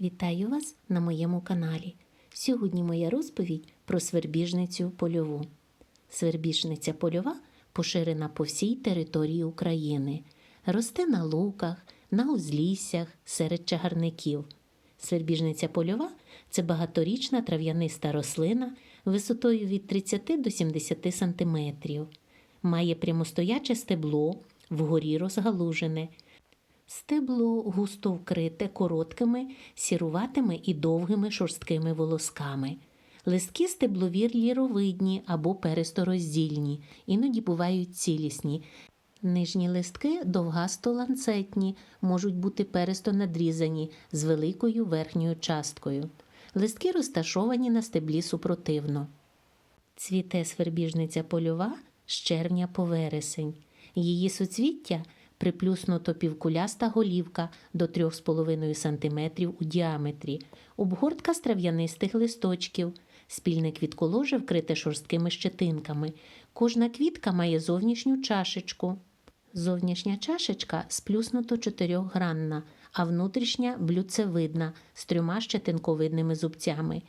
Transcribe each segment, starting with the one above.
Вітаю вас на моєму каналі. Сьогодні моя розповідь про свербіжницю польову. Свербіжниця польова поширена по всій території України. Росте на луках, на узліссях, серед чагарників. Свербіжниця польова це багаторічна трав'яниста рослина висотою від 30 до 70 см. Має прямостояче стебло, вгорі розгалужене. Стебло густо вкрите короткими, сіруватими і довгими шорсткими волосками. Листки стеблові ліровидні або перестороздільні, іноді бувають цілісні. Нижні листки довгасто-ланцетні, можуть бути пересто надрізані з великою верхньою часткою. Листки розташовані на стеблі супротивно. Цвіте свербіжниця польова з червня по вересень. Її суцвіття приплюснуто півкуляста голівка до 3,5 см у діаметрі, обгортка з трав'янистих листочків, спільне квітколоже вкрите шорсткими щетинками. Кожна квітка має зовнішню чашечку. Зовнішня чашечка сплюснуто чотирьохгранна, а внутрішня блюдцевидна з трьома щетинковидними зубцями.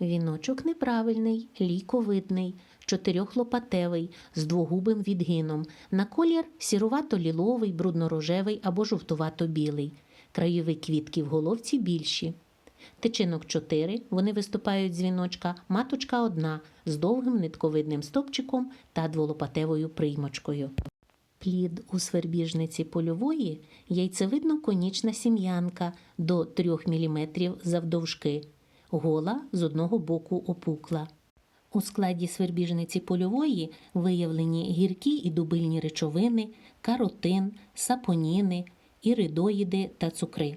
Віночок неправильний, лійковидний, чотирьохлопатевий, з двогубим відгином. На колір сірувато-ліловий, брудно-рожевий або жовтувато-білий. Краєві квітки в головці більші. Тичинок 4, вони виступають з віночка, маточка одна з довгим нитковидним стопчиком та дволопатевою приймочкою. Плід у свербіжниці польової яйцевидно-конічна сім'янка до 3 мм завдовжки, гола з одного боку опукла. У складі свербіжниці польової виявлені гіркі і дубильні речовини, каротин, сапоніни, іридоїди та цукри.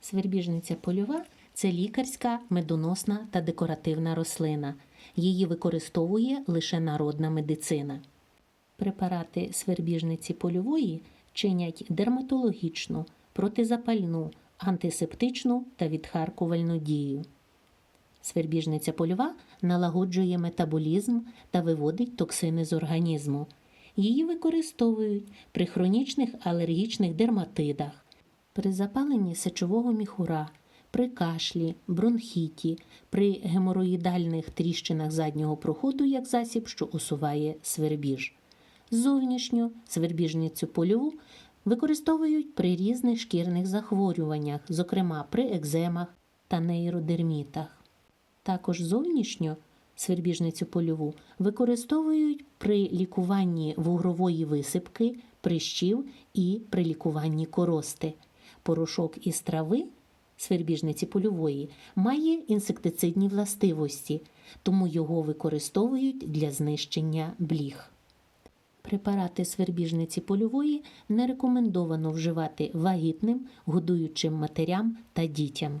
Свербіжниця польова це лікарська, медоносна та декоративна рослина. Її використовує лише народна медицина. Препарати свербіжниці польової чинять дерматологічну, протизапальну, антисептичну та відхаркувальну дію. Свербіжниця польова налагоджує метаболізм та виводить токсини з організму. Її використовують при хронічних алергічних дерматидах, при запаленні сечового міхура, при кашлі, бронхіті, при гемороїдальних тріщинах заднього проходу як засіб, що усуває свербіж. Зовнішню свербіжницю польову використовують при різних шкірних захворюваннях, зокрема при екземах та нейродермітах. Також зовнішньо свербіжницю польову використовують при лікуванні вугрової висипки, прищів і при лікуванні корости. Порошок із трави свербіжниці польової має інсектицидні властивості, тому його використовують для знищення бліг. Препарати свербіжниці польової не рекомендовано вживати вагітним, годуючим матерям та дітям.